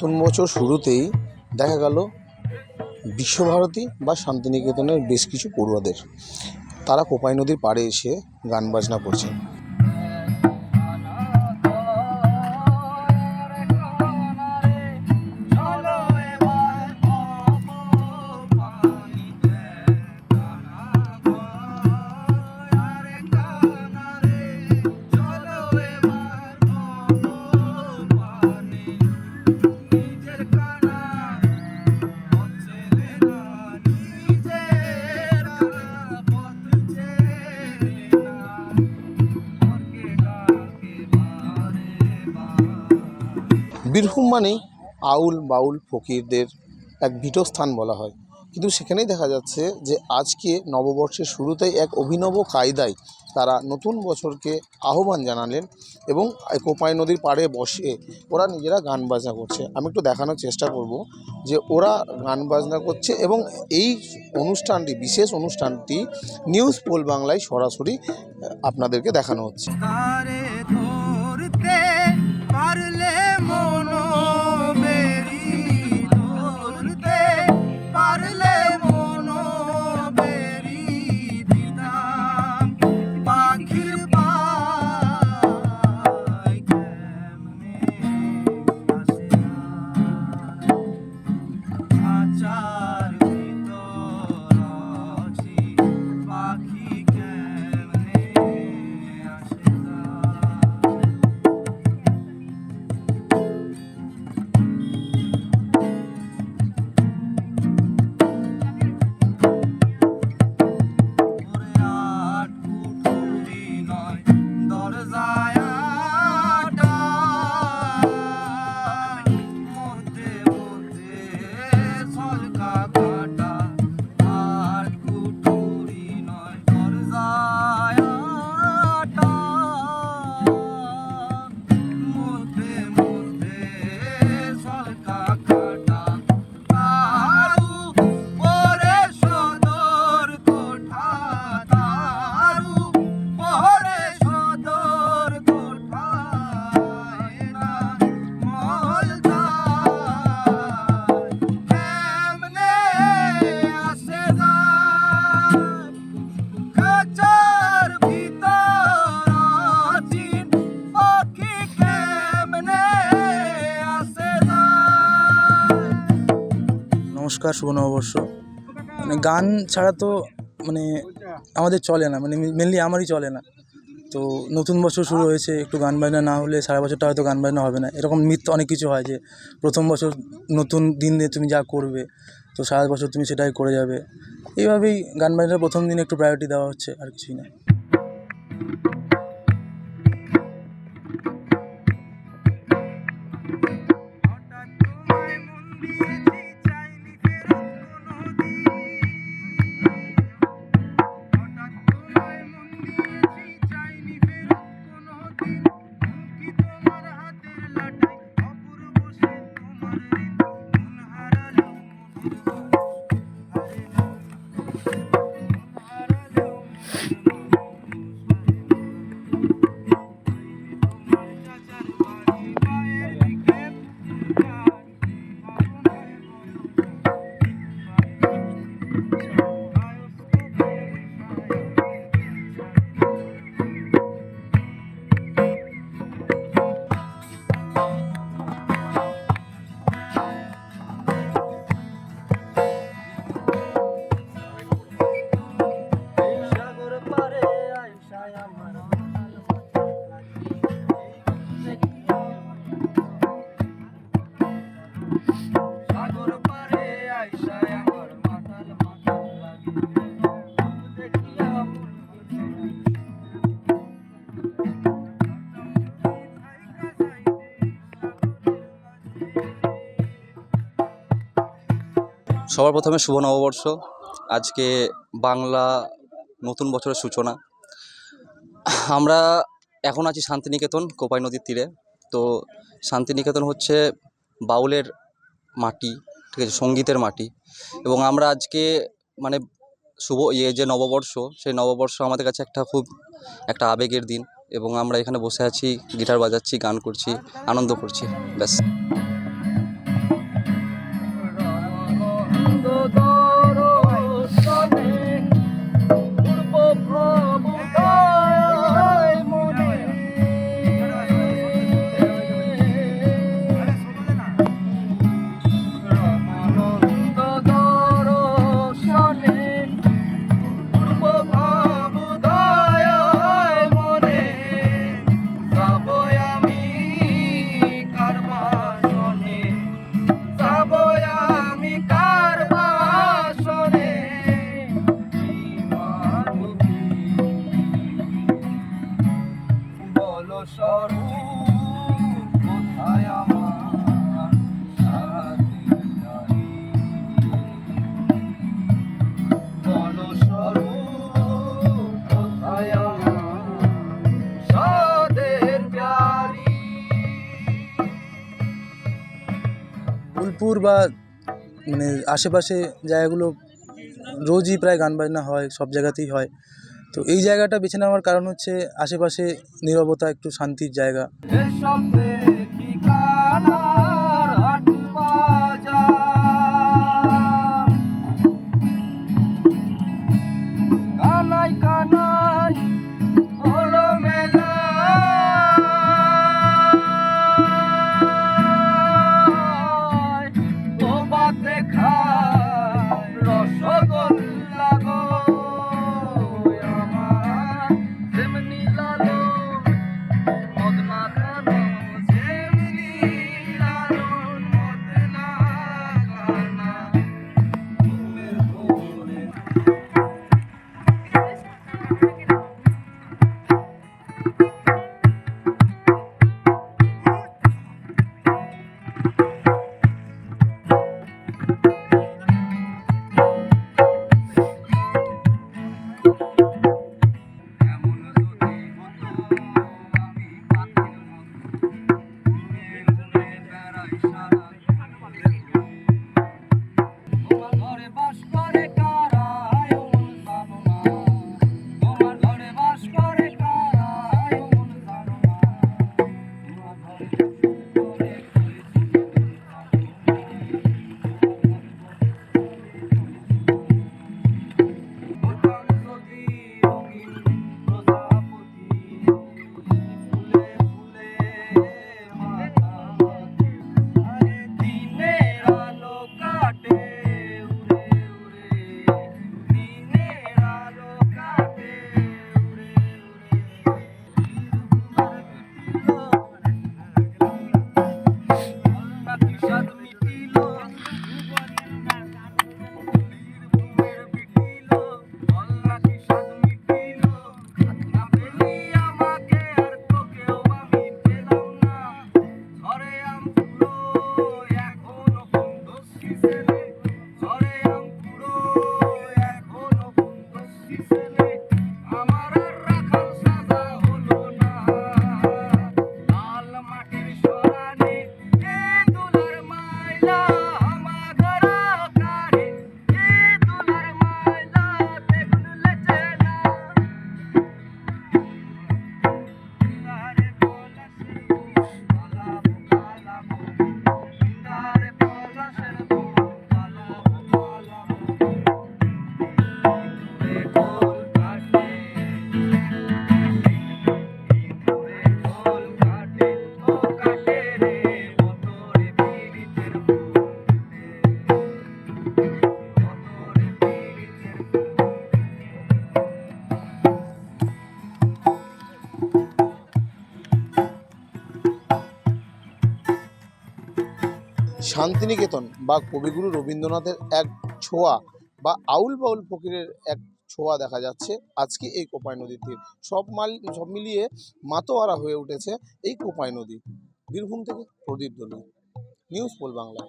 নতুন বছর শুরুতেই দেখা গেল বিশ্বভারতী বা শান্তিনিকেতনের বেশ কিছু পড়ুয়াদের। তারা কোপাই নদীর পাড়ে এসে গান বাজনা করছেন বীরভূম মানেই আউল বাউল ফকিরদের এক স্থান বলা হয়। কিন্তু সেখানেই দেখা যাচ্ছে যে আজকে নববর্ষের শুরুতেই এক অভিনব কায়দায় তারা নতুন বছরকে আহ্বান জানালেন এবং কোপাই নদীর পাড়ে বসে ওরা নিজেরা গান বাজনা করছে। আমি একটু দেখানোর চেষ্টা করব যে ওরা গান বাজনা করছে এবং এই অনুষ্ঠানটি, বিশেষ অনুষ্ঠানটি নিউজ পোল বাংলায় সরাসরি আপনাদেরকে দেখানো হচ্ছে। নমস্কার শুভ নববর্ষ মানে গান ছাড়া তো মানে আমাদের চলে না মানে মেনলি আমারই চলে না। তো নতুন বছর শুরু হয়েছে, একটু গান বাজনা না হলে সারা বছরটা হয়তো গান বাজনা হবে না। এরকম মিথ অনেক কিছু হয় যে প্রথম বছর নতুন দিন দিয়ে তুমি যা করবে, তো সারা বছর তুমি সেটাই করে যাবে। এইভাবেই গান বাজনার প্রথম দিনে একটু প্রায়োরিটি দেওয়া হচ্ছে, আর কিছুই না। সবার প্রথমে শুভ নববর্ষ। আজকে বাংলা নতুন বছরের সূচনা। আমরা এখন আছি শান্তিনিকেতন, কোপাই নদীর তীরে। তো শান্তিনিকেতন হচ্ছে বাউলের মাটি, ঠিক আছে, সঙ্গীতের মাটি। এবং আমরা আজকে মানে শুভ ইয়ে যে নববর্ষ, সেই নববর্ষ আমাদের কাছে একটা খুব একটা আবেগের দিন। এবং আমরা এখানে বসে আছি, গিটার বাজাচ্ছি, গান করছি, আনন্দ করছি, ব্যাস। ফুলপুর বা মানে আশেপাশে জায়গাগুলো রোজই প্রায় গান বাজনা হয় সব জায়গাতেই হয়। তো এই জায়গাটা বেছে নেওয়ার কারণ হচ্ছে আশেপাশে নিরবতা একটু শান্তির জায়গা। শান্তিনিকেতন বা কবিগুরু রবীন্দ্রনাথের এক ছোঁয়া বা আউল বাউল ফকিরের এক ছোঁয়া দেখা যাচ্ছে আজকে এই কোপাই নদীর তীর। সব মাল, সব মিলিয়ে মাতোয়ারা হয়ে উঠেছে এই কোপাই নদী। বীরভূম থেকে প্রদীপ দলি নিউজ পোল বাংলা।